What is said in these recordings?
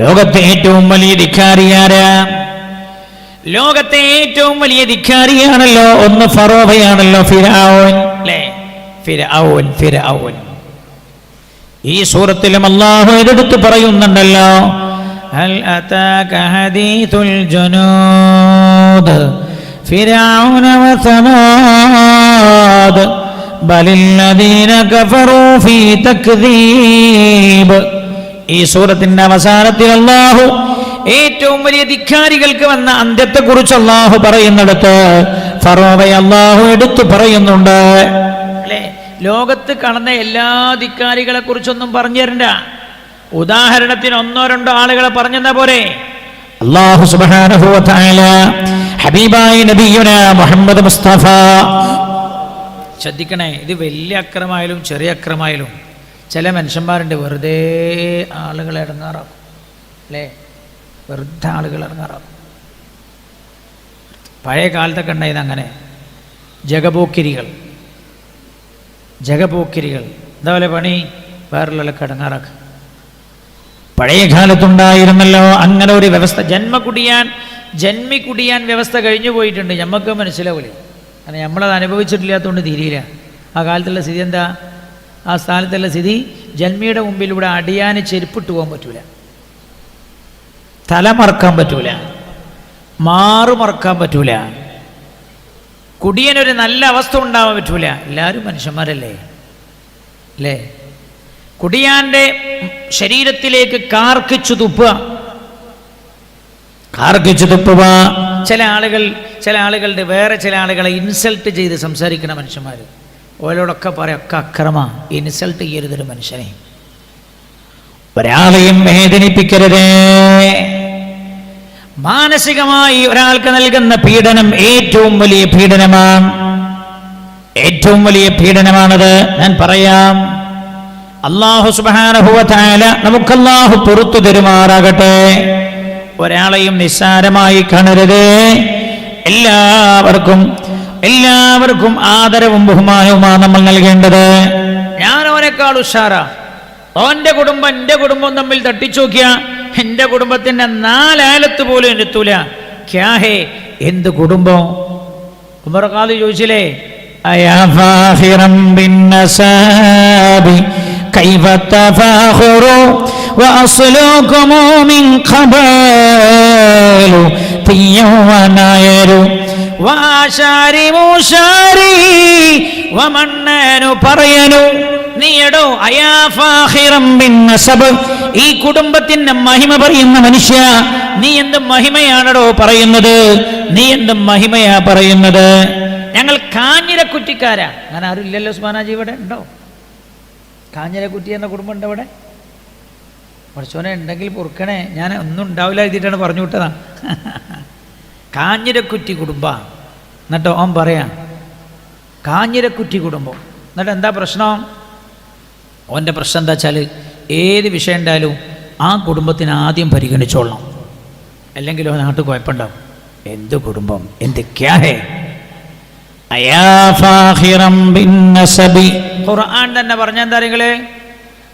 ലോകത്തെ ഏറ്റവും വലിയ ധിക്കാരിയാരാ ലോകത്തെ ഏറ്റവും വലിയ ധിക്കാരിയാണല്ലോ ഒന്ന് ഫറോഹയാണല്ലോ ഫിരാവോൻ. അല്ലേ ഫിരാവോൻ ഫിരാവോൻ. ഈ സൂറത്തിലും അള്ളാഹു ഇതെടുത്ത് പറയുന്നുണ്ടല്ലോ ഹൽ അതാക ഫീ തക്ദീബ്. ഈ സൂറത്തിന്റെ അവസാനത്തിൽ അള്ളാഹു ഏറ്റവും വലിയ ധിക്കാരികൾക്ക് വന്ന അന്ത്യത്തെ കുറിച്ച് അള്ളാഹു പറയുന്നിടത്ത് ഫറോവയെ അള്ളാഹു എടുത്തു പറയുന്നുണ്ട്. അല്ലേ? ലോകത്ത് കടന്ന എല്ലാ ധിക്കാരികളെ കുറിച്ചൊന്നും പറഞ്ഞു തരണ്ട. ഉദാഹരണത്തിന് ഒന്നോ രണ്ടോ ആളുകളെ പറഞ്ഞെന്നാ പോരെ? അള്ളാഹു തആല ഹബീബായി നബിയുന മുഹമ്മദ് മുസ്തഫ. ശ്രദ്ധിക്കണേ ഇത് വലിയ അക്രമായാലും ചെറിയ അക്രമായാലും ചില മനുഷ്യന്മാരുണ്ട് വെറുതെ ആളുകളെ ഇറങ്ങാറാക്കും അല്ലേ? വെറുതെ ആളുകൾ ഇറങ്ങാറാക്കും പഴയ കാലത്തൊക്കെ ഉണ്ടായത് അങ്ങനെ. ജഗപോക്കിരികൾ. ജഗപോക്കിരികൾ. എന്താ പോലെ പണി? വേറുള്ളവരൊക്കെ ഇടങ്ങാറാക്കുക പഴയ കാലത്തുണ്ടായിരുന്നല്ലോ അങ്ങനെ ഒരു വ്യവസ്ഥ. ജന്മ കുടിയാൻ ജന്മി കുടിയാൻ വ്യവസ്ഥ കഴിഞ്ഞു പോയിട്ടുണ്ട്. ഞമ്മക്ക് മനസ്സിലാവില്ല കാരണം നമ്മളത് അനുഭവിച്ചിട്ടില്ലാത്തതുകൊണ്ട് തീരിയില്ല. ആ കാലത്തുള്ള സ്ഥിതി എന്താ? ആ സ്ഥാനത്തുള്ള സ്ഥിതി ജന്മിയുടെ മുമ്പിലൂടെ അടിയാന് ചെരുപ്പിട്ട് പോകാൻ പറ്റൂല. തല മറക്കാൻ പറ്റൂല. മാറു മറക്കാൻ പറ്റൂല. കുടിയനൊരു നല്ല അവസ്ഥ ഉണ്ടാവാൻ പറ്റൂല. എല്ലാവരും മനുഷ്യന്മാരല്ലേ? അല്ലേ കുടിയാന്റെ ശരീരത്തിലേക്ക് കാർക്കിച്ചു തുപ്പുക. കാർക്കിച്ചു തുപ്പുക. ചില ആളുകൾ ചില ആളുകളുടെ വേറെ ചില ആളുകളെ ഇൻസൾട്ട് ചെയ്ത് സംസാരിക്കുന്ന മനുഷ്യന്മാർ ഓരോടൊക്കെ പറയാം ഒക്കെ അക്രമ ഇൻസൾട്ട് ചെയ്യരുതൊരു മനുഷ്യനെ. ഒരാളെയും വേദനിപ്പിക്കരുതേ. മാനസികമായി ഒരാൾക്ക് നൽകുന്ന പീഡനം ഏറ്റവും വലിയ പീഡനമാണ്. ഏറ്റവും വലിയ പീഡനമാണത്. ഞാൻ പറയാം അള്ളാഹു സുബാനഹുവല നമുക്കല്ലാഹു പുറത്തു തരുമാറാകട്ടെ. ഒരാളെയും നിസ്സാരമായി കാണരുത്. എല്ലാവർക്കും എല്ലാവർക്കും ആദരവും ബഹുമാനവുമാണ് നമ്മൾ നൽകേണ്ടത് ഞാൻ ഓനേക്കാൾ ഉഷാറാ ഓന്റെ കുടുംബം എന്റെ കുടുംബം തമ്മിൽ തട്ടിച്ചു നോക്കിയ എന്റെ കുടുംബത്തിന്റെ നാലാലത്ത് പോലും എത്തൂല ക്യാഹേ എന്ത് കുടുംബം ഉമർഖാദ് ചോദിച്ചില്ലേ أيا فاخرا بالنساب كيف التفاخر وأصلكم من قبل طيا وناير വാശാരി മൂശാരി വമണ്ണനു പറയനു. നീയടോ ഈ കുടുംബത്തിന്റെ മഹിമ പറയുന്ന മനുഷ്യ നീ എന്ത് മഹിമയാണടോ പറയുന്നത്? നീ എന്ത് മഹിമയാ പറയുന്നത്? ഞങ്ങൾ കാഞ്ഞിര കുറ്റിക്കാരാ ആരും ഇല്ലല്ലോ ഉസ്മാനാജി ഇവിടെ? ഉണ്ടോ? കാഞ്ഞിരക്കുറ്റി എന്ന കുടുംബം ഉണ്ട് ഇവിടെ പഠിച്ചോനെ ഉണ്ടെങ്കിൽ പൊറുക്കണേ. ഞാൻ ഒന്നും ഉണ്ടാവില്ല എഴുതിയിട്ടാണ് പറഞ്ഞു വിട്ടതാ. കാഞ്ഞിരക്കുറ്റി കുടുംബ. എന്നിട്ട് ഓൻ പറയാം കാഞ്ഞിരക്കുറ്റി കുടുംബം. എന്നിട്ട് എന്താ പ്രശ്നം? ഓന്റെ പ്രശ്നം എന്താ വെച്ചാൽ ഏത് വിഷയം ഉണ്ടായാലും ആ കുടുംബത്തിന് ആദ്യം പരിഗണിച്ചോളണം. അല്ലെങ്കിൽ ഓ നാട്ടിൽ കുഴപ്പമുണ്ടാവും. എന്ത് കുടുംബം? എന്ത് ക്യാഹേ ഖുർആൻ തന്നെ പറഞ്ഞ എന്താ നിങ്ങൾ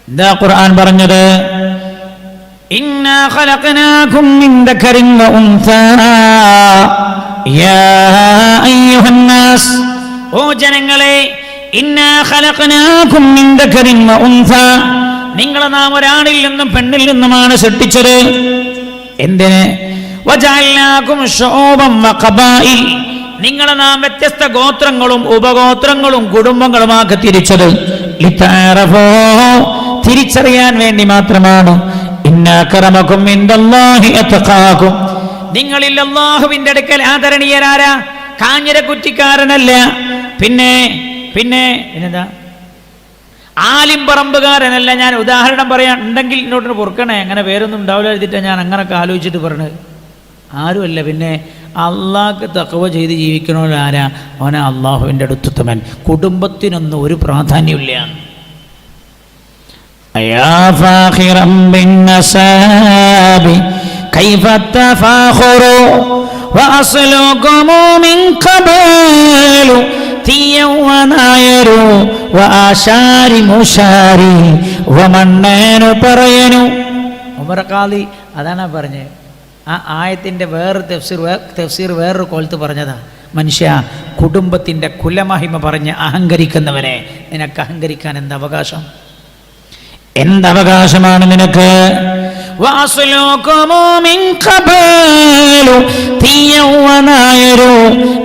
എന്താ ഖുർആൻ പറഞ്ഞത്? ഓ ജനങ്ങളെ നിങ്ങളെ നാം ഒരാണിൽ നിന്നും പെണ്ണിൽ നിന്നുമാണ് സൃഷ്ടിച്ചത്. എന്തിന്? നിങ്ങളെ നാം വ്യത്യസ്ത ഗോത്രങ്ങളും ഉപഗോത്രങ്ങളും കുടുംബങ്ങളുമാക്കി തിരിച്ചത്. തിരിച്ചറിയാൻ വേണ്ടി മാത്രമാണ്. നിങ്ങളിൽ അള്ളാഹുവിന്റെ അടുക്കൽ ആദരണീയരാരാ? കാഞ്ഞിര കുറ്റിക്കാരനല്ല. പിന്നെ പിന്നെ പിന്നെന്താ? ആലിം പറമ്പുകാരനല്ല. ഞാൻ ഉദാഹരണം പറയാൻ ഉണ്ടെങ്കിൽ ഇന്നോട്ട് പൊറുക്കണേ. അങ്ങനെ പേരൊന്നും ഉണ്ടാവില്ല എഴുതിയിട്ടാണ് ഞാൻ അങ്ങനൊക്കെ ആലോചിച്ചിട്ട് പറഞ്ഞത്. ആരുമല്ല. പിന്നെ അള്ളാഹ്ക്ക് തക്കവ ചെയ്ത് ജീവിക്കണോ ആരാ അവനെ അള്ളാഹുവിന്റെ അടുത്തുത്തമൻ. കുടുംബത്തിനൊന്നും ഒരു പ്രാധാന്യമില്ല أيا فاخرا بالنساب كيف التفاخر وأصلكم من قبل തീയ നായരു ആശാരി മുഷാരി വമണ്ണേനു പറയനു ഉമറക്കാലി അതാണ് ആ പറഞ്ഞത് ആ ആയത്തിൻ്റെ വേറൊരു തെഫ്സീർ വേ തെഫ്സീർ വേറൊരു കോലത്ത് പറഞ്ഞതാ മനുഷ്യ കുടുംബത്തിൻ്റെ കുലമഹിമ പറഞ്ഞ് അഹങ്കരിക്കുന്നവനെ നിനക്ക് അഹങ്കരിക്കാൻ എന്ത് അവകാശം എന്തവകാശമാണ് നിനക്ക്.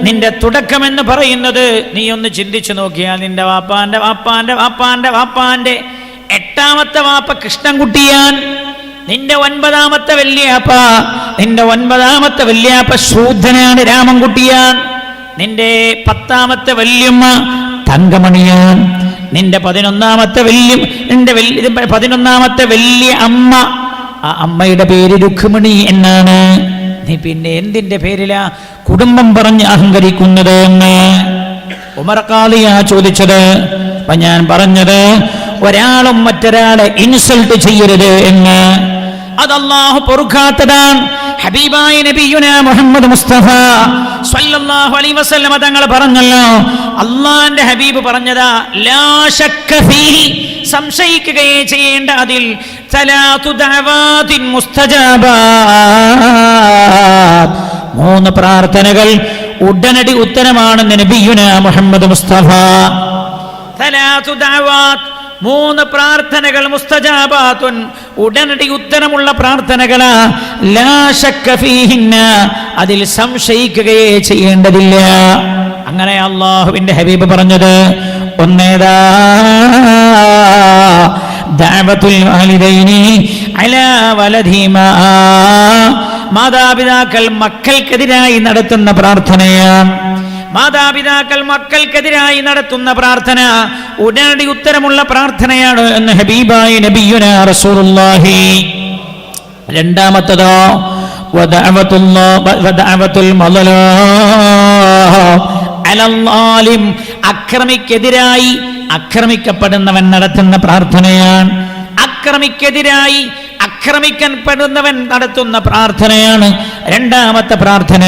നിന്റെ തുടക്കം എന്ന് പറയുന്നത് നീ ഒന്ന് ചിന്തിച്ചു നോക്കിയാൽ നിന്റെ വാപ്പാന്റെ വാപ്പാന്റെ വാപ്പാന്റെ വാപ്പാന്റെ എട്ടാമത്തെ വാപ്പ കൃഷ്ണൻകുട്ടിയാൻ. നിന്റെ ഒൻപതാമത്തെ വല്യാപ്പ. നിന്റെ ഒൻപതാമത്തെ വല്യാപ്പ ശൂദ്ധനാണ് രാമൻകുട്ടിയാൻ. നിന്റെ പത്താമത്തെ വല്യമ്മ തങ്കമണിയാൻ. നിന്റെ പതിനൊന്നാമത്തെ വലിയ നിന്റെ വലിയ പതിനൊന്നാമത്തെ വലിയ അമ്മ. ആ അമ്മയുടെ പേര് രുക്മിണി എന്നാണ്. നീ പിന്നെ എന്തിന്റെ പേരിലാ കുടുംബം പറഞ്ഞ് അഹങ്കരിക്കുന്നത് എന്ന്? ഉമർക്കാളിയാ ചോദിച്ചത്. അപ്പൊ ഞാൻ പറഞ്ഞത് ഒരാളും മറ്റൊരാളെ ഇൻസൾട്ട് ചെയ്യരുത് എന്ന്. അത് പൊറുക്കാത്തതാണ്. ഹബീബായ നബിയുന മുഹമ്മദ് മുസ്തഫ. സല്ലല്ലാഹു അലൈഹി വസല്ലമ തങ്ങൾ പറഞ്ഞല്ലോ അള്ളാന്റെ ഹബീബ് പറഞ്ഞതാ ലാ ശക്ക ഫീഹി സംശയിക്കുകയേ ചെയ്യേണ്ട അതിൽ മൂന്ന് പ്രാർത്ഥനകൾ ഉടനടി ഉത്തരമാണെന്ന് നബിയുന മുഹമ്മദ് മുസ്തഫ. മൂന്ന് പ്രാർത്ഥനകൾ മുസ്തജാബാത്തുൻ ഉടനടി ഉത്തരമുള്ള പ്രാർത്ഥനകളാ അതിൽ സംശയിക്കുകയേ ചെയ്യേണ്ടതില്ല. അങ്ങനെ അള്ളാഹുവിന്റെ ഹബീബ് പറഞ്ഞത് ഒന്നേതാ മാതാപിതാക്കൾ മക്കൾക്കെതിരായി നടത്തുന്ന പ്രാർത്ഥനയാണ് മാതാപിതാക്കൾ മക്കൾക്കെതിരായി നടത്തുന്ന പ്രാർത്ഥന ഉടനടി ഉത്തരമുള്ള പ്രാർത്ഥനയാണ് എന്ന് ഹബീബായി നബിയുന റസൂലുള്ളാഹി. രണ്ടാമത്തതോ അക്രമിക്കെതിരായി അക്രമിക്കപ്പെടുന്നവൻ നടത്തുന്ന പ്രാർത്ഥനയാണ്. അക്രമിക്കെതിരായി ആക്രമിക്കപ്പെടുന്നവൻ നടത്തുന്ന പ്രാർത്ഥനയാണ്. രണ്ടാമത്തെ പ്രാർത്ഥന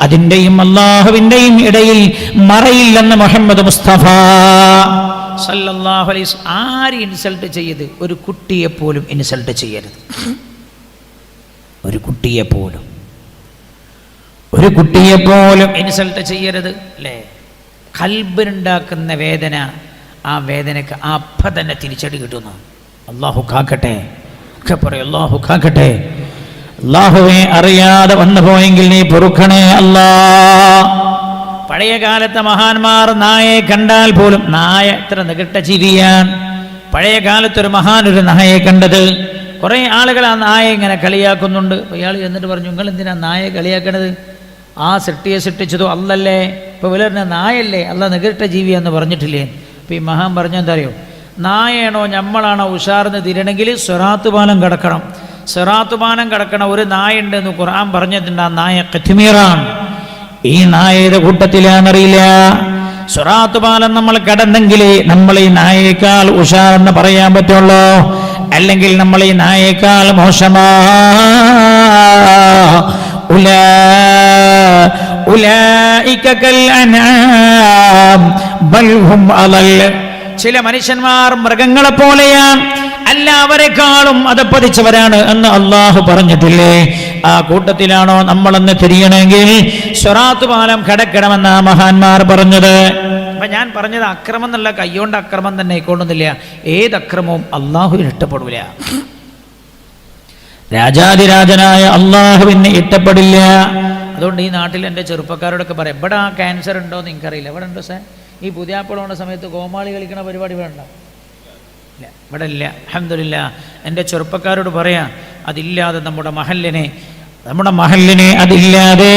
അതിന്റെയും അള്ളാഹുവിന്റെയും ഇടയിൽ മറയില്ലെന്ന് മുഹമ്മദ് മുസ്തഫ. സല്ലല്ലാഹു അലൈഹി ആര് ഇൻസൾട്ട് ചെയ്യരുത് ഒരു കുട്ടിയെ പോലും ഇൻസൾട്ട് ചെയ്യരുത്. ഒരു കുട്ടിയെ പോലും. ഒരു കുട്ടിയെ പോലും ഇൻസൾട്ട് ചെയ്യരുത്. അല്ലേ? കൽബിനുണ്ടാക്കുന്ന വേദന ആ വേദനക്ക് അപ്പം തന്നെ തിരിച്ചടി കിട്ടുന്നു. അള്ളാഹു കാക്കട്ടെ. ഒക്കെ പറയും അള്ളാഹു കാക്കട്ടെ അള്ളാഹുവെ അറിയാതെ വന്നു പോയെങ്കിൽ നീ പൊറുക്കണേ അല്ലാ. പഴയ കാലത്തെ മഹാന്മാർ നായയെ കണ്ടാൽ പോലും നായ എത്ര നികട്ട ചിരിയാൻ പഴയ കാലത്തൊരു മഹാൻ ഒരു നായയെ കണ്ടത്. കുറേ ആളുകൾ ആ നായ ഇങ്ങനെ കളിയാക്കുന്നുണ്ട്. ഇയാൾ എന്നിട്ട് പറഞ്ഞു നിങ്ങൾ എന്തിനാ നായയെ കളിയാക്കണത്? ആ സൃഷ്ടിയെ സൃഷ്ടിച്ചതോ അല്ലല്ലേ? ഇപ്പോൾ വിലറിന നായല്ലേ അല്ല നികട്ട ജീവിയാന്ന് പറഞ്ഞിട്ടില്ലേ? അപ്പോൾ ഈ മഹാൻ പറഞ്ഞെന്താ അറിയോ? നായയാണോ ഞമ്മളാണോ ഉഷാർന്ന് തിരണമെങ്കിൽ സ്വറാത്ത് പാലം കിടക്കണം. സ്വറാത്ത് പാലം കിടക്കണ ഒരു നായ ഉണ്ടെന്ന് ഖുർആൻ പറഞ്ഞിട്ടുണ്ട്. ആ നായ കത്തിമീറാണ് ഈ നായയുടെ കൂട്ടത്തിലാണെന്നറിയില്ല സ്വറാത്ത് പാലം നമ്മൾ കിടന്നെങ്കിൽ നമ്മൾ ഈ നായേക്കാൾ ഉഷാറെന്ന് പറയാൻ പറ്റുള്ളൂ. അല്ലെങ്കിൽ നമ്മൾ ഈ നായേക്കാൾ മോശമാ. ഉലാ ഉലൈക്കൽ ബൽ ഹും അളൽ ചില മനുഷ്യന്മാർ മൃഗങ്ങളെ പോലെയാ അല്ല അവരെക്കാളും അതപ്പതിച്ചവരാണ് എന്ന് അള്ളാഹു പറഞ്ഞിട്ടില്ലേ? ആ കൂട്ടത്തിലാണോ നമ്മളെന്ന് തിരിയണമെങ്കിൽ സ്വറാത്ത് പാലം കടക്കണമെന്ന മഹാന്മാർ പറഞ്ഞത്. അപ്പൊ ഞാൻ പറഞ്ഞത് അക്രമം എന്നുള്ള കൈകൊണ്ട് അക്രമം തന്നെ ആയിക്കൊള്ളുന്നില്ല. ഏത് അക്രമവും അള്ളാഹുവിന് ഇഷ്ടപ്പെടില്ല രാജാതിരാജനായ അള്ളാഹുവിന് ഇഷ്ടപ്പെടില്ല. അതുകൊണ്ട് ഈ നാട്ടിൽ എന്റെ ചെറുപ്പക്കാരോടൊക്കെ പറയാം എവിടെ ആ ക്യാൻസർ ഉണ്ടോ എന്ന് എനിക്കറിയില്ല എവിടെ ഉണ്ടോ സാർ? ഈ പുതിയാപ്പിളോണ സമയത്ത് കോമാളി കളിക്കണ പരിപാടി വേണ്ട ഇല്ല. ഇവിടെ ഇല്ല. അഹമ്മദില്ല എന്റെ ചെറുപ്പക്കാരോട് പറയാം അതില്ലാതെ നമ്മുടെ മഹല്ലിനെ നമ്മുടെ മഹല്ലിനെ അതില്ലാതെ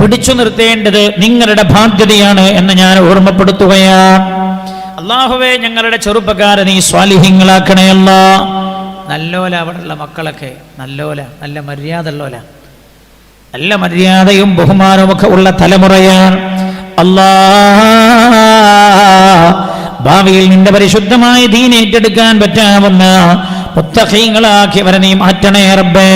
പിടിച്ചു നിർത്തേണ്ടത് നിങ്ങളുടെ ബാധ്യതയാണ് എന്ന് ഞാൻ ഓർമ്മപ്പെടുത്തുകയാണ്. അള്ളാഹുവേ ഞങ്ങളുടെ ചെറുപ്പക്കാരെ നീ സ്വാലിഹ്യങ്ങളാക്കണയല്ല നല്ലോല അവിടെയുള്ള മക്കളൊക്കെ നല്ലോല നല്ല മര്യാദ ഉള്ളോല നല്ല മര്യാദയും ബഹുമാനവും ഒക്കെ ഉള്ള തലമുറയാണ്. ഭാവിയിൽ നിന്റെ പരിശുദ്ധമായ ദീൻ ഏറ്റെടുക്കാൻ പറ്റാവുന്ന മുത്തഹീങ്ങളാക്കിയവരെ നീ മാറ്റണേ റബ്ബേ.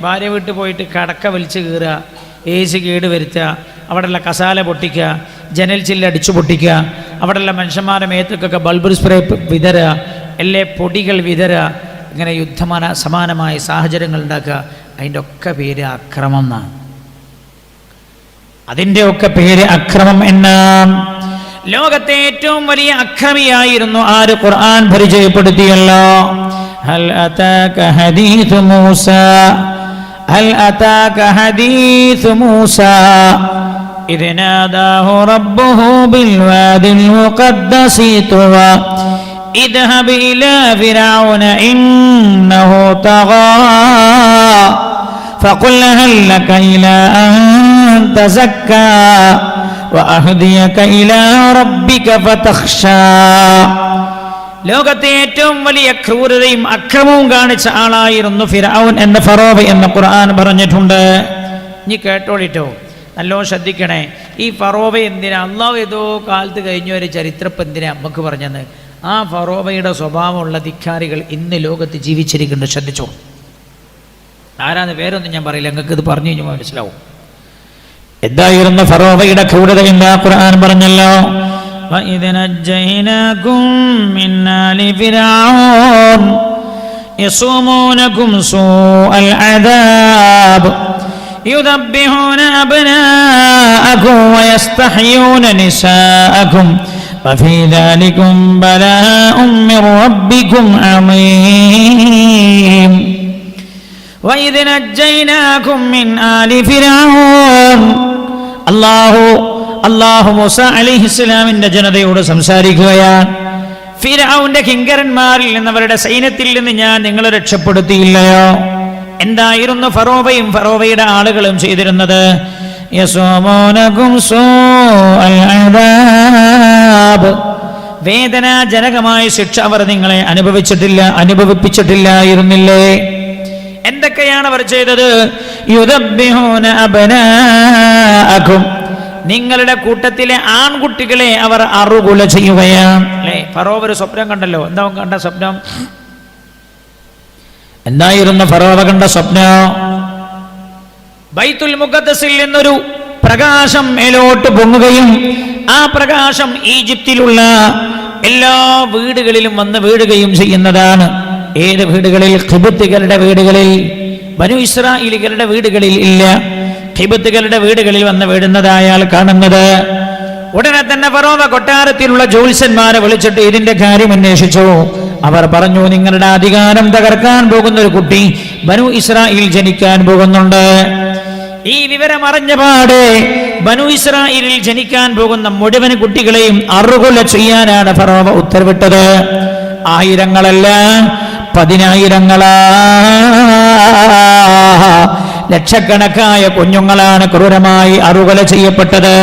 ഭാര്യ വീട്ടിൽ പോയിട്ട് കടക്ക വലിച്ചു കീറുക എ സി കേട് വരുത്തുക അവിടെയുള്ള കസാല പൊട്ടിക്കുക ജനൽ ചില്ല അടിച്ചു പൊട്ടിക്കുക അവിടെയുള്ള മനുഷ്യന്മാരുടെ മേത്തൊക്കെ ബൾബ് സ്പ്രേ വിതരുക അല്ലേ പൊടികൾ വിതരുക ഇങ്ങനെ യുദ്ധമാന സമാനമായ സാഹചര്യങ്ങൾ ഉണ്ടാക്കുക. അതിന്റെ ഒക്കെ പേര് അക്രമം എന്നാണ്. അതിൻ്റെ ഒക്കെ പേര് അക്രമം എന്നാണ് ലോകത്തെ ഏറ്റവും വലിയ അക്രമിയായിരുന്നു ആര് ഖുർആൻ പരിചയപ്പെടുത്തിയല്ലോ ഹൽ അതാക ഹദീഥു മൂസ ഹൽ അതാക ഹദീഥു മൂസ إذ ناداه ربه بالوادي المقدس طوى اذهب إلى فرعون إنه طغى فقل هل لك إلى أن تزكى وأهديك إلى ربك فتخشى ലോകത്തെ ഏറ്റവും വലിയ ക്രൂരതയും അക്രമവും കാണിച്ച ആളായിരുന്നു ഫിറൌൻ എന്ന ഫറോവ എന്ന ഖുർആൻ പറഞ്ഞിട്ടുണ്ട് ഇനി കേട്ടോളിട്ടോ നല്ലോ ശ്രദ്ധിക്കണേ ഈ ഫറോവ എന്തിനാ അള്ളാഹു ഏതോ കാലത്ത് കഴിഞ്ഞ ഒരു ചരിത്രം എന്തിനാ നമുക്ക് പറഞ്ഞത് ആ ഫറോവയുടെ സ്വഭാവമുള്ള ധിക്കാരികൾ ഇന്ന് ലോകത്ത് ജീവിച്ചിരിക്കുന്നുണ്ട് ശ്രദ്ധിച്ചോ ആരാന്ന് പേരൊന്നും ഞാൻ പറയില്ല നിങ്ങൾക്ക് ഇത് പറഞ്ഞു കഴിഞ്ഞാൽ മനസ്സിലാവും എന്തായിരുന്നു ഫറോവയുടെ ക്രൂരത എന്താ ഖുർആൻ പറഞ്ഞല്ലോ وَإِذْ نَجَّيْنَاكُمْ مِنْ آلِ فِرْعَوْنَ يَصُومُونَكُمْ سُوءَ الْعَذَابِ يُذَبِّحُونَ أَبْنَاءَكُمْ وَيَسْتَحْيُونَ نِسَاءَكُمْ وَفِي ذَلِكُمْ بَلَاءٌ مِّن رَّبِّكُمْ عَظِيمٌ അള്ളാഹു അള്ളാഹു മൂസ അലിഹിസ്ലാമിന്റെ ജനതയോട് സംസാരിക്കുകയാണ്. ഫിരാവുന്റെ കിങ്കരന്മാരിൽ നിന്നവരുടെ സൈന്യത്തിൽ നിന്ന് ഞാൻ നിങ്ങളെ രക്ഷപ്പെടുത്തിയില്ലയോ? എന്തായിരുന്നു ഫറോവയും ഫറോവയുടെ ആളുകളും ചെയ്തിരുന്നത്. വേദനാജനകമായ ശിക്ഷ അവർ നിങ്ങളെ അനുഭവിച്ചിട്ടില്ല അനുഭവിപ്പിച്ചിട്ടില്ലായിരുന്നില്ലേ? എന്തൊക്കെയാണ് അവർ ചെയ്തത്? യുദബ്ബിഹൂന നിങ്ങളുടെ കൂട്ടത്തിലെ ആൺകുട്ടികളെ അവർ അറുകുല ചെയ്യുകയാണ്. അല്ലേ? ഫറോവ് ഒരു സ്വപ്നം കണ്ടല്ലോ. എന്താ കണ്ട സ്വപ്നം? എന്തായിരുന്നു ഫറോവ കണ്ട സ്വപ്നം? ബൈത്തുൽ മുഖദ്സിൽ നിന്നൊരു പ്രകാശം മേലോട്ട് പൊങ്ങുകയും ആ പ്രകാശം ഈജിപ്തിലുള്ള എല്ലാ വീടുകളിലും വന്ന് വീഴുകയും ചെയ്യുന്നതാണ്. ഏത് വീടുകളിൽ? ഖിബത്തുകളുടെ വീടുകളിൽ. ബനു ഇസ്രായേലികളുടെ വീടുകളിൽ ഇല്ല. ഹിബത്തുകളുടെ വീടുകളിൽ വന്ന് വീടുന്നതായാൽ കാണുന്നത്. ഉടനെ തന്നെ ഫറോവ കൊട്ടാരത്തിലുള്ള ജോത്സ്യന്മാരെ വിളിച്ചിട്ട് ഇതിന്റെ കാര്യം അന്വേഷിച്ചു. അവർ പറഞ്ഞു നിങ്ങളുടെ അധികാരം തകർക്കാൻ പോകുന്ന ഒരു കുട്ടി ബനു ഇസ്രായേൽ ജനിക്കാൻ പോകുന്നുണ്ട്. ഈ വിവരം അറിഞ്ഞ പാടെ ബനു ഇസ്രായേലിൽ ജനിക്കാൻ പോകുന്ന മുഴുവൻ കുട്ടികളെയും അറുകൊല ചെയ്യാനാണ് ഫറോവ ഉത്തരവിട്ടത്. ആയിരങ്ങളല്ല പതിനായിരങ്ങളാ. ലക്ഷക്കണക്കായ കുഞ്ഞുങ്ങളാണ് ക്രൂരമായി അറുകൊല ചെയ്യപ്പെട്ടത്.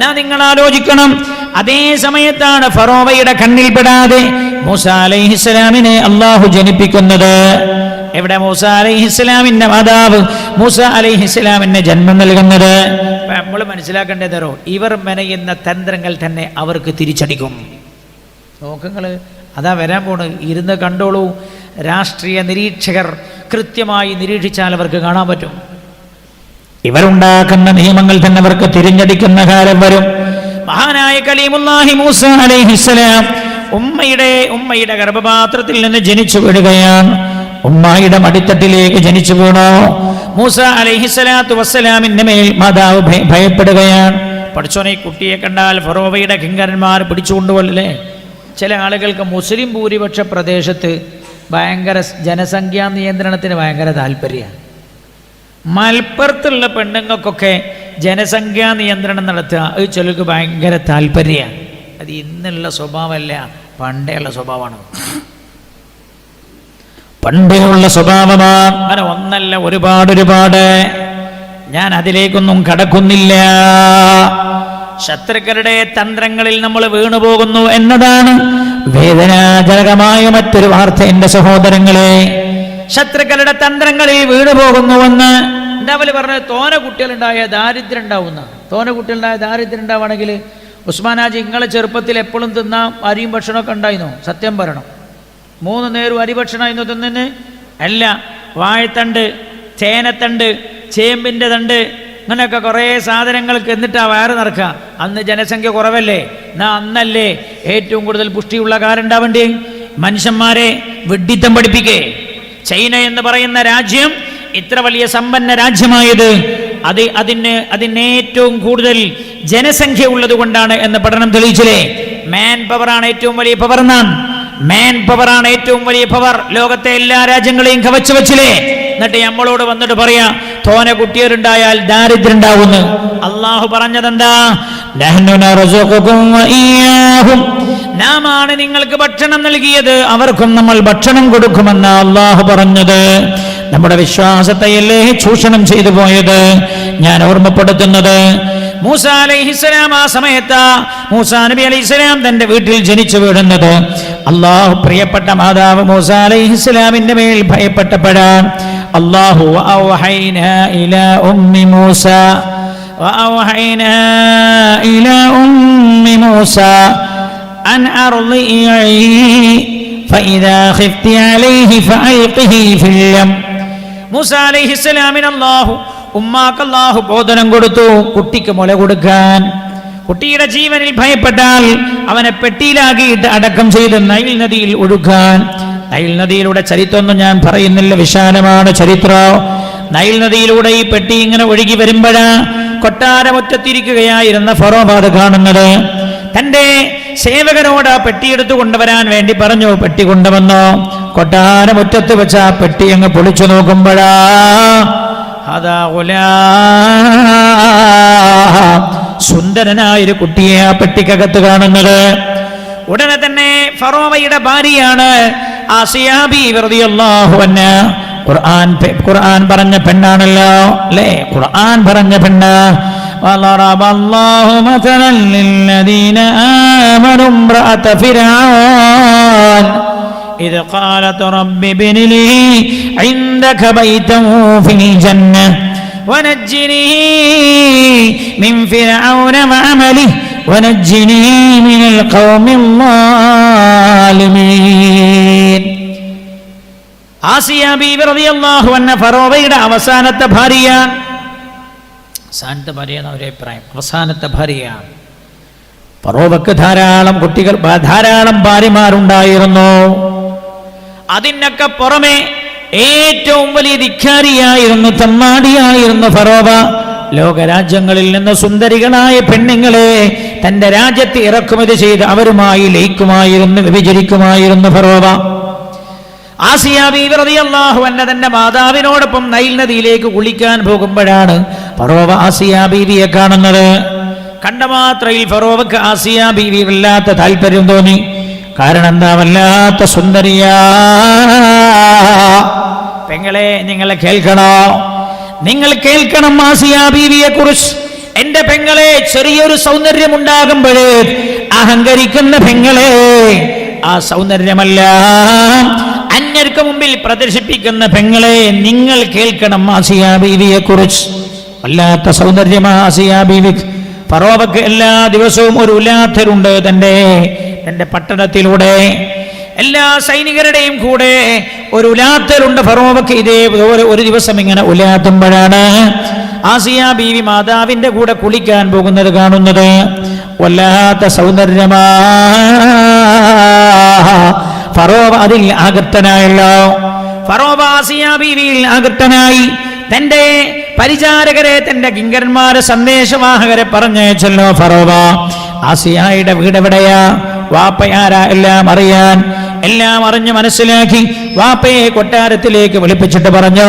ഞാൻ നിങ്ങൾ ആലോചിക്കണം. അതേ സമയത്താണ് ഫറോവയുടെ കണ്ണിൽപ്പെടാതെ മൂസ അലൈഹിസ്സലാമിനെ അള്ളാഹു ജനിപ്പിക്കുന്നത്. എവിടെ മൂസ അലൈഹിസ്സലാമിന്റെ മാതാവ് മൂസ അലൈഹിസ്സലാമിന് ജന്മം നൽകുന്നത്? നമ്മൾ മനസ്സിലാക്കേണ്ടതോ ഇവർ മെനയുന്ന തന്ത്രങ്ങൾ തന്നെ അവർക്ക് തിരിച്ചടിക്കും. നോക്കങ്ങൾ അതാ വരാൻ പോണ്. ഇരുന്ന് കണ്ടോളൂ. രാഷ്ട്രീയ നിരീക്ഷകർ കൃത്യമായി നിരീക്ഷിച്ചാൽ അവർക്ക് കാണാൻ പറ്റും. ഇവരുണ്ടാക്കുന്ന നിയമങ്ങൾ തന്നെ അവർക്ക് തിരിഞ്ഞടിക്കുന്ന കാലം വരും. മഹാനായ കലീമുല്ലാഹി മൂസ അലൈഹിസ്സലാം ഉമ്മയുടെ ഉമ്മയുടെ ഗർഭപാത്രത്തിൽ നിന്ന് ജനിച്ചു വീഴുകയാണ്. ഉമ്മായിയുടെ മടിത്തട്ടിലേക്ക് ജനിച്ചു വീണോ. മൂസ അലൈഹിസ്സലാത്തു വസ്സലാമിന്റെ മേൽ മാതാവ് ഭയപ്പെടുകയാണ്. പഠിച്ചോനെ കുട്ടിയെ കണ്ടാൽ ഫറോവയുടെ കിങ്കരന്മാർ പിടിച്ചുകൊണ്ടുപോലല്ലേ ചില ആളുകൾക്ക് മുസ്ലിം ഭൂരിപക്ഷ പ്രദേശത്ത് ഭയങ്കര ജനസംഖ്യാ നിയന്ത്രണത്തിന് ഭയങ്കര താല്പര്യമാണ് മലപ്പുറത്തുള്ള പെണ്ണുങ്ങൾക്കൊക്കെ ജനസംഖ്യാ നിയന്ത്രണം നടത്തുക അത് ചിലർക്ക് ഭയങ്കര താല്പര്യമാണ് അത് ഇന്നുള്ള സ്വഭാവമല്ല പണ്ടേയുള്ള സ്വഭാവമാണ്. പണ്ടേയുള്ള സ്വഭാവമാണ്. അങ്ങനെ ഒന്നല്ല ഒരുപാട് ഒരുപാട് ഞാൻ അതിലേക്കൊന്നും കടക്കുന്നില്ല. ശത്രുക്കളുടെ തന്ത്രങ്ങളിൽ നമ്മൾ വീണുപോകുന്നു എന്നതാണ് വേദനാജനകമായ മറ്റൊരു വാർത്ത എന്റെ സഹോദരങ്ങളെ. ശത്രുക്കളുടെ തന്ത്രങ്ങളിൽ വീണുപോകുന്നുവെന്ന് എന്താ പോലെ പറഞ്ഞത് തോന കുട്ടികളുണ്ടായ ദാരിദ്ര്യം ഉണ്ടാവുന്ന തോന കുട്ടികളുണ്ടായ ദാരിദ്ര്യം ഉണ്ടാവുകയാണെങ്കിൽ ഉസ്മാനാജി ഇങ്ങളെ ചെറുപ്പത്തിൽ എപ്പോഴും തിന്നാം അരിയും ഭക്ഷണമൊക്കെ ഉണ്ടായിരുന്നു? സത്യം പറയണം. മൂന്ന് നേരം അരിഭക്ഷണമായിരുന്നു തിന്നിന്. അല്ല വാഴത്തണ്ട് ചേനത്തണ്ട് ചേമ്പിന്റെ തണ്ട് അങ്ങനെയൊക്കെ കുറേ സാധനങ്ങൾക്ക് എന്നിട്ടാ വയറ് നിറക്കുക അന്ന് ജനസംഖ്യ കുറവല്ലേ? എന്നാ അന്നല്ലേ ഏറ്റവും കൂടുതൽ പുഷ്ടിയുള്ള കാരുണ്ടാവേണ്ടി? മനുഷ്യന്മാരെ വിഡ്ഢിത്തം പഠിപ്പിക്കേ. ചൈന എന്ന് പറയുന്ന രാജ്യം ഇത്ര വലിയ സമ്പന്ന രാജ്യമായത്. അത് അതിന് അതിന് ഏറ്റവും കൂടുതൽ ജനസംഖ്യ ഉള്ളത് കൊണ്ടാണ് എന്ന് പഠനം തെളിയിച്ചില്ലേ? മാൻ പവറാണ് ഏറ്റവും വലിയ പവർ എന്നാണ്. മാൻ പവറാണ് ഏറ്റവും വലിയ പവർ ലോകത്തെ എല്ലാ രാജ്യങ്ങളെയും കവച്ചു വച്ചില്ലേ? എന്നിട്ട് നമ്മളോട് വന്നിട്ട് പറയാ തോന കുട്ടിയരുണ്ടായാൽ ദാരിദ്ര്യം ഉണ്ടാവുന്നു അള്ളാഹു പറഞ്ഞതെന്താ? നാം ആണ് നിങ്ങൾക്ക് ഭക്ഷണം നൽകിയത്. അവർക്കും നമ്മൾ ഭക്ഷണം കൊടുക്കുമെന്ന് അള്ളാഹു പറഞ്ഞത്. നമ്മുടെ വിശ്വാസത്തെയല്ലേ ചൂഷണം ചെയ്തു പോയത്? ഞാൻ ഓർമ്മപ്പെടുത്തുന്നത്. മൂസ അലൈഹിസ്സലാം ആ സമയത്ത് മൂസ നബി അലൈഹിസ്സലാം തന്റെ വീട്ടിൽ ജനിച്ചു വീഴുന്നത്. അള്ളാഹു പ്രിയപ്പെട്ട മാതാവ് മൂസ അലൈഹിസ്സലാമിന്റെ മേൽ ഭയപ്പെട്ടപ്പോഴാണ് അള്ളാഹു وأوحينا إلى أم موسى وأوحينا إلى أم موسى أن أرضعيه فإذا خفت عليه فألقه في اليم മൂസ അലൈഹിസ്സലാമിന് അല്ലാഹു ഉമ്മാക്ക് അല്ലാഹു ബോധനം കൊടുത്തു കുട്ടിക്ക് മുല കൊടുക്കാൻ കുട്ടിയുടെ ജീവനിൽ ഭയപ്പെട്ടാൽ അവനെ പെട്ടിയിലാക്കിയിട്ട് അടക്കം ചെയ്ത് നൈൽ നദിയിൽ ഒഴുകാൻ നൈൽ നദിയിലൂടെ ചരിത്രമൊന്നും ഞാൻ പറയുന്നില്ല വിശാലമാണ് ചരിത്രം. നൈൽ നദിയിലൂടെ ഈ പെട്ടി ഇങ്ങനെ ഒഴുകി വരുമ്പോഴാ കൊട്ടാരമുറ്റത്തിരിക്കുകയായിരുന്ന ഫറോബാദ് കാണുന്നത്. തന്റെ സേവകനോട് ആ പെട്ടി എടുത്തു കൊണ്ടുവരാൻ വേണ്ടി പറഞ്ഞു പെട്ടി കൊണ്ടുവന്നോ. കൊട്ടാരമുറ്റത്ത് വെച്ച ആ പെട്ടി അങ്ങ് പൊളിച്ചു നോക്കുമ്പോഴാ അതാ സുന്ദരനായൊരു കുട്ടിയെ ആ പെട്ടിക്കകത്ത് കാണുന്നത്. ഉടനെ തന്നെ ഫറോവയുടെ ഭാര്യയാണ് ഖുർആൻ പെ- ഖുർആൻ പറഞ്ഞ പെണ്ണാണല്ലോ അല്ലേ ഖുർആൻ പറഞ്ഞ പെണ്ണ് وضرب الله مثلا للذين آمنوا امرأة فرعون إذ قالت رب ابن لي عندك بيتا في الجنة ونجني من فرعون وعمله ونجني من القوم الظالمين ആസിയ ബീവി റളിയല്ലാഹു അൻഹ ഫറോവയുടെ അവസാനത്തെ ഭാര്യയാണ് അവസാനത്തെ ഭാര്യ എന്ന ഒരു അഭിപ്രായം അവസാനത്തെ ഭാര്യയാണ് ഫറോവക്ക് ധാരാളം കുട്ടികൾ ബ- ധാരാളം ഭാര്യമാരുണ്ടായിരുന്നു അതിനൊക്കെ പുറമെ ഏറ്റവും വലിയ ധിക്കാരിയായിരുന്നു തമ്മാടിയായിരുന്നു ഫറോവ ലോകരാജ്യങ്ങളിൽ നിന്ന് സുന്ദരികളായ പെണ്ണുങ്ങളെ തന്റെ രാജ്യത്ത് ഇറക്കുമതി ചെയ്ത് അവരുമായി ലയിക്കുമായിരുന്നു വിഭജിക്കുമായിരുന്നു ഫറോവ. ആസിയ എന്ന തന്റെ മാതാവിനോടൊപ്പം നൈൽ നദിയിലേക്ക് കുളിക്കാൻ പോകുമ്പോഴാണ് ഫറോവ ആസിയാ ബീവിയെ കാണുന്നത്. കണ്ട മാത്രയിൽ ഫറോവക്ക് ആസിയാ ബീവി വല്ലാത്ത താല്പര്യം തോന്നി. കാരണം എന്താ വല്ലാത്ത സുന്ദരിയാ. പെങ്ങളെ നിങ്ങൾ കേൾക്കണോ? നിങ്ങൾ കേൾക്കണം ആസിയ ബീവിയെ കുറിച്ച് എന്റെ പെങ്ങളെ ചെറിയൊരു സൗന്ദര്യം ഉണ്ടാകുമ്പോഴേ അഹങ്കരിക്കുന്ന പെങ്ങളെ. ആ സൗന്ദര്യമല്ല. അന്യർക്ക് മുമ്പിൽ പ്രദർശിപ്പിക്കുന്ന പെങ്ങളെ നിങ്ങൾ കേൾക്കണം ആസിയ ബീവിയെ കുറിച്ച് വല്ലാത്ത സൗന്ദര്യമാ ആസിയ ബീവി ഫറോവക്ക് എല്ലാ ദിവസവും ഒരു ഉല്ലാത്തരുണ്ട് തന്റെ തന്റെ പട്ടണത്തിലൂടെ. എല്ലാ സൈനികരുടെയും കൂടെ ഒരു ഉലാത്തലുണ്ട് ഫറോവക്ക്. ഇതേപോലെ ഒരു ദിവസം ഇങ്ങനെ ഉലാത്തുമ്പോഴാണ് ആസിയ ബീവി മാതാവിന്റെ കൂടെ കുളിക്കാൻ പോകുന്നത് കാണുന്നത്. വല്ലാത്ത സൗന്ദര്യമാ. ഫറോവ അതിൽ ആകർത്തനായല്ലോ ഫറോവ ആസിയ ബീവിയിൽ ആകർത്തനായി തന്റെ പരിചാരകരെ തന്റെ കിങ്കരന്മാരെ സന്ദേശവാഹകരെ പറഞ്ഞയച്ചല്ലോ ഫറോവ ആസിയായുടെ വീട് എവിടെയാ വാപ്പയാരാ? എല്ലാം അറിയാൻ എല്ലാം അറിഞ്ഞ് മനസ്സിലാക്കി വാപ്പയെ കൊട്ടാരത്തിലേക്ക് വിളിപ്പിച്ചിട്ട് പറഞ്ഞു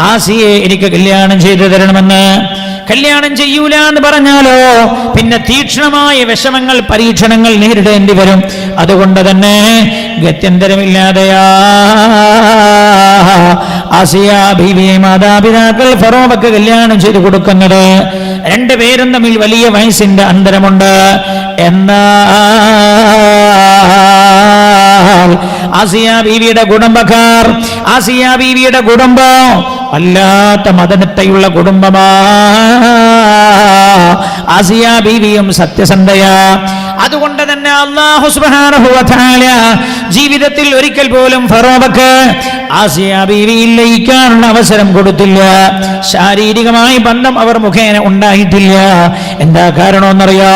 ആസിയെ എനിക്ക് കല്യാണം ചെയ്തു തരണമെന്ന്. കല്യാണം ചെയ്യൂല എന്ന് പറഞ്ഞാലോ? പിന്നെ തീക്ഷണമായ വിഷമങ്ങൾ പരീക്ഷണങ്ങൾ നേരിടേണ്ടി വരും. അതുകൊണ്ട് തന്നെ ഗത്യന്തരമില്ലാതെയാ. ആസിയ ബീവിയെ മാതാപിതാക്കൾ ഫറോബക്ക് കല്യാണം ചെയ്തു കൊടുക്കുന്നത്. രണ്ടുപേരും തമ്മിൽ വലിയ വയസ്സിന്റെ അന്തരമുണ്ട്. എന്നാൽ ആസിയ ബീവിയുടെ കുടുംബക്കാർ ആസിയ ബീവിയുടെ കുടുംബം വല്ലാത്ത മതനത്തയുള്ള കുടുംബമാ. ആസിയ ബീവിയും സത്യസന്ധയാ. അതുകൊണ്ട് തന്നെ അള്ളാഹു തആല ജീവിതത്തിൽ ഒരിക്കൽ പോലും ഫറോബക്ക് ആസിയ ബീവിയിൽ ലയിക്കാനുള്ള അവസരം കൊടുത്തില്ല. ശാരീരികമായി ബന്ധം അവർ മുഖേന ഉണ്ടായിട്ടില്ല. എന്താ കാരണമെന്നറിയോ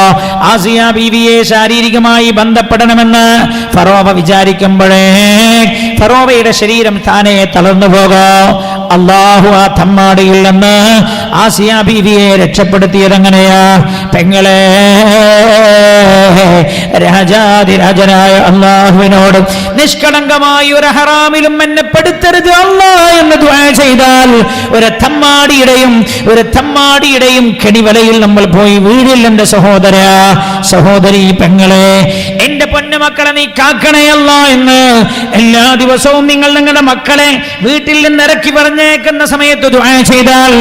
ആസിയ ബീവിയെ ശാരീരികമായി ബന്ധപ്പെടണമെന്ന് ഫറോബ വിചാരിക്കുമ്പോഴേ ഫറോബയുടെ ശരീരം താനെ തളർന്നു പോകോ. അള്ളാഹു ആ തമ്മാടിയിൽ നിന്ന് ആസിയാ ബീവിയെ രക്ഷപ്പെടുത്തിയത് എങ്ങനെയാ? പെങ്ങളെ രാജാതിരാജനായ അള്ളാഹുവിനോട് നിഷ്കളങ്കമായി ഒരു ഹറാമിലും എന്നെ പെടുത്തരുത് അല്ലാ എന്ന് ചെയ്താൽ ഒരു തമ്മാടിയുടെയും ഒരു തമ്മാടിയുടെയും കെണിവലയിൽ നമ്മൾ പോയി വീഴില്ല എന്റെ സഹോദര സഹോദരി പെങ്ങളെ. എന്റെ പൊന്നു മക്കളെ നീ കാക്കണയല്ല എന്ന് എല്ലാ ദിവസവും നിങ്ങൾ നിങ്ങളുടെ മക്കളെ വീട്ടിൽ നിന്ന് ഇറക്കി പറഞ്ഞേക്കുന്ന സമയത്ത് ദ്വാ ചെയ്താൽ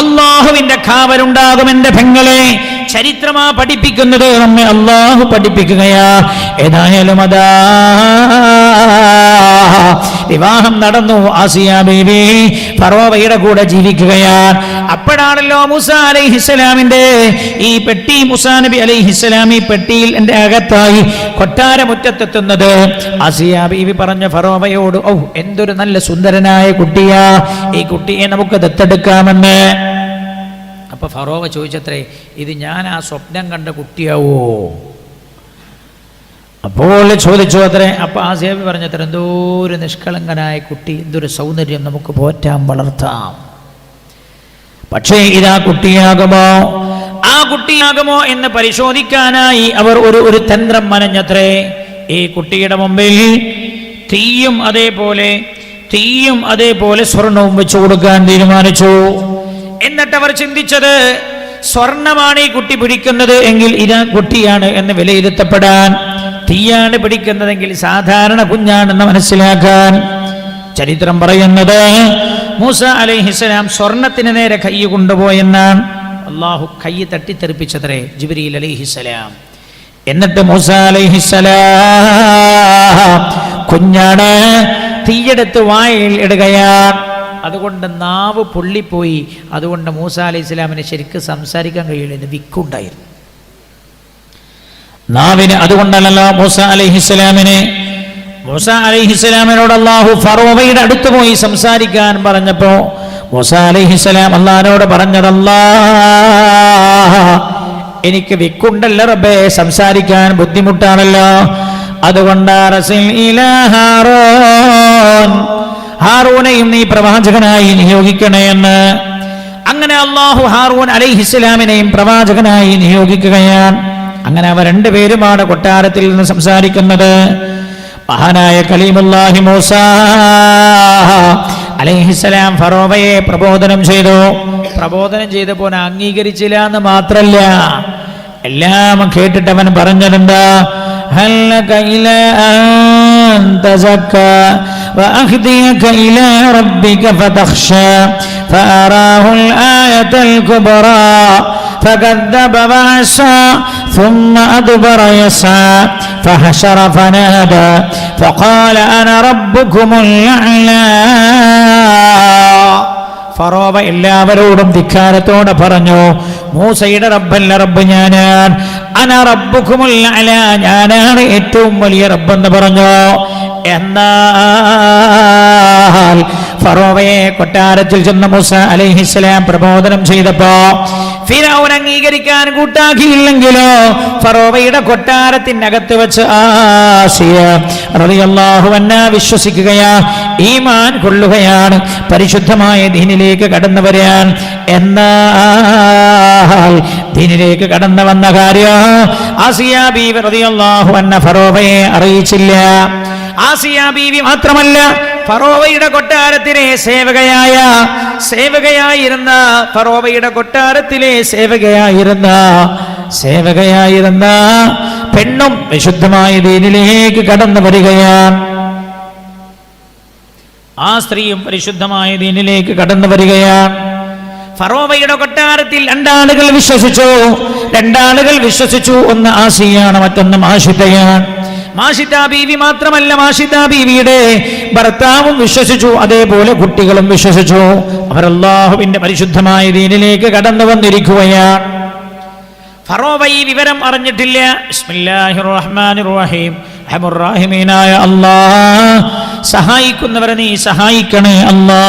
അള്ളാഹുവിന്റെ കാവലുണ്ടാകും എന്റെ പെങ്ങളെ. ചരിത്രമാ പഠിപ്പിക്കുന്നത് നമ്മെ അള്ളാഹു പഠിപ്പിക്കുകയാ. ഏതായാലും അതാ. വിവാഹം നടന്നു ആസിയ ബേബി ഫറോവയുടെ കൂടെ ജീവിക്കുകയാണ് അപ്പോഴാണല്ലോ മുസ അലൈഹിസ്സലാമിന്റെ ഈ പെട്ടി മുസാ നബി അലൈഹിസ്സലാം ഈ പെട്ടിയിൽ എന്റെ അകത്തായി കൊട്ടാരമുറ്റത്തെത്തുന്നത്. ആസിയ ബീവി പറഞ്ഞ ഫറോവയോട് ഓ എന്തൊരു നല്ല സുന്ദരനായ കുട്ടിയാ. ഈ കുട്ടിയെ നമുക്ക് ദത്തെടുക്കാമെന്ന്. അപ്പൊ ഫറോവ ചോദിച്ചത്രേ ഇത് ഞാൻ ആ സ്വപ്നം കണ്ട കുട്ടിയാവോ? അപ്പോൾ ചോദിച്ചു അത്രേ അപ്പോൾ ആ സേവി പറഞ്ഞത്ര എന്തോ ഒരു നിഷ്കളങ്കനായ കുട്ടി എന്തൊരു സൗന്ദര്യം നമുക്ക് പോറ്റാം വളർത്താം. പക്ഷേ ഇതാ കുട്ടിയാകുമോ? ആ കുട്ടിയാകുമോ എന്ന് പരിശോധിക്കാനായി അവർ ഒരു ഒരു തന്ത്രം മനഞ്ഞത്രേ ഈ കുട്ടിയുടെ മുമ്പിൽ തീയും അതേപോലെ തീയും അതേപോലെ സ്വർണവും വെച്ചു കൊടുക്കാൻ തീരുമാനിച്ചു. എന്നിട്ട് അവർ ചിന്തിച്ചത് സ്വർണമാണ് ഈ കുട്ടി പിടിക്കുന്നത് എങ്കിൽ ഇതാ കുട്ടിയാണ് എന്ന് വിലയിരുത്തപ്പെടാൻ തീയാണ് പിടിക്കുന്നതെങ്കിൽ സാധാരണ കുഞ്ഞാണെന്ന് മനസ്സിലാക്കാൻ ചരിത്രം പറയുന്നത്. മൂസ അലൈഹിസ്സലാം സ്വർണത്തിന് നേരെ കൈ കൊണ്ടുപോയെന്നാണ് അള്ളാഹു കൈ തട്ടിത്തെറിപ്പിച്ചത്രേ ജിബിരിയിൽ അലൈഹിസ്സലാം എന്നിട്ട് മൂസ അലൈഹിസ്സലാം കുഞ്ഞാണ് തീയെടുത്ത് വായിൽ ഇടുകയാണ്. അതുകൊണ്ട് നാവ് പൊള്ളിപ്പോയി. അതുകൊണ്ട് മൂസ അലൈഹി ഇസ്ലാമിന് ശരിക്കും സംസാരിക്കാൻ കഴിയില്ല. വിക്കുണ്ടായിരുന്നു. നാവിന് അതുകൊണ്ടല്ലല്ലോ മൂസ അലൈഹിസ്സലാമിനെ മൂസ അലൈഹിസ്സലാമിനോട് അള്ളാഹു ഫറോവയുടെ അടുത്ത് പോയി സംസാരിക്കാൻ പറഞ്ഞപ്പോ മൂസ അലൈഹിസ്സലാം അള്ളഹാനോട് പറഞ്ഞതല്ലാ എനിക്ക് വിക്കുണ്ടല്ല റബ്ബേ സംസാരിക്കാൻ ബുദ്ധിമുട്ടാണല്ലോ. അതുകൊണ്ട്. ഹാറൂനെയും നീ പ്രവാചകനായി നിയോഗിക്കണേ എന്ന്. അങ്ങനെ അള്ളാഹു ഹാറൂൻ അലൈഹിസ്സലാമിനെയും പ്രവാചകനായി നിയോഗിക്കുകയാണ്. അങ്ങനെ അവ രണ്ടുപേരുമാണ് കൊട്ടാരത്തിൽ നിന്ന് സംസാരിക്കുന്നത്. മഹാനായ കലീമുല്ലാഹി മൂസ അലൈഹിസ്സലാം ഫറോവയെ പ്രബോധനം ചെയ്തു. പ്രബോധനം ചെയ്തപ്പോൾ അംഗീകരിച്ചില്ല എന്ന് മാത്രല്ല എല്ലാം കേട്ടിട്ട് അവൻ പറഞ്ഞതെന്താ هلك إلى أن تزكى وأهديك إلى ربك فتخشى فأراه الآية الكبرى فكذب وعصى ثم أدبر يسعى فحشر فنادى فقال أنا ربكم الأعلى ഫറോവ എല്ലാവരോടും ധിക്കാരത്തോടെ പറഞ്ഞു മൂസയുടെ റബ്ബല്ല റബ്ബ് ഞാനാണ് അന അല ഞാനാണ് ഏറ്റവും വലിയ റബ്ബെന്ന് പറഞ്ഞു. എന്നാൽ ഫറോവയെ കൊട്ടാരത്തിൽ ചെന്ന മൂസ അലൈഹിസ്സലാം പ്രബോധനം ചെയ്തപ്പോ ഫിറൌൻ അംഗീകരിക്കാൻ കൂട്ടാക്കിയില്ലെങ്കിലോ ഫറോവയുടെ കൊട്ടാരത്തിനകത്ത് വെച്ച് ആസിയ റളിയല്ലാഹു അൻഹ വിശ്വസിക്കുകയാ ഈമാൻ കൊള്ളുകയാണ് പരിശുദ്ധമായ ദീനിലേക്ക് കടന്നു വരാൻ. എന്നാൽ ദീനിലേക്ക് കടന്നു വന്ന കാര്യം ബീവി ഫറോവയെ അറിയിച്ചില്ല. ആസിയ ബീവി മാത്രമല്ല ഫറോവയുടെ കൊട്ടാരത്തിലെ സേവകയായ സേവകയായിരുന്ന ഫറോവയുടെ കൊട്ടാരത്തിലെ സേവകയായിരുന്ന സേവകയായിരുന്ന പെണ്ണും വിശുദ്ധമായ ദീനിലേക്ക് കടന്നു വരികയാണ്. ആ സ്ത്രീയും പരിശുദ്ധമായ ദീനിലേക്ക് കടന്നു വരികയാണ്. ഫറോവയുടെ കൊട്ടാരത്തിൽ രണ്ടാളുകൾ വിശ്വസിച്ചു. രണ്ടാളുകൾ വിശ്വസിച്ചു ഒന്ന് ആസിയാണ് മറ്റൊന്ന് മാഷിതയാണ് മാഷിത ബീവി മാത്രമല്ല മാഷിത ബീവിയുടെ ഭർത്താവും വിശ്വസിച്ചു അതേപോലെ കുട്ടികളും വിശ്വസിച്ചു. അവർ അള്ളാഹുവിന്റെ പരിശുദ്ധമായ ദീനിലേക്ക് കടന്നു വന്നിരിക്കുകയാണ്. ഫറോവ ഈ വിവരം അറിഞ്ഞിട്ടില്ല. സഹായിക്കുന്നവരെ നീ സഹായിക്കണേ അല്ലാ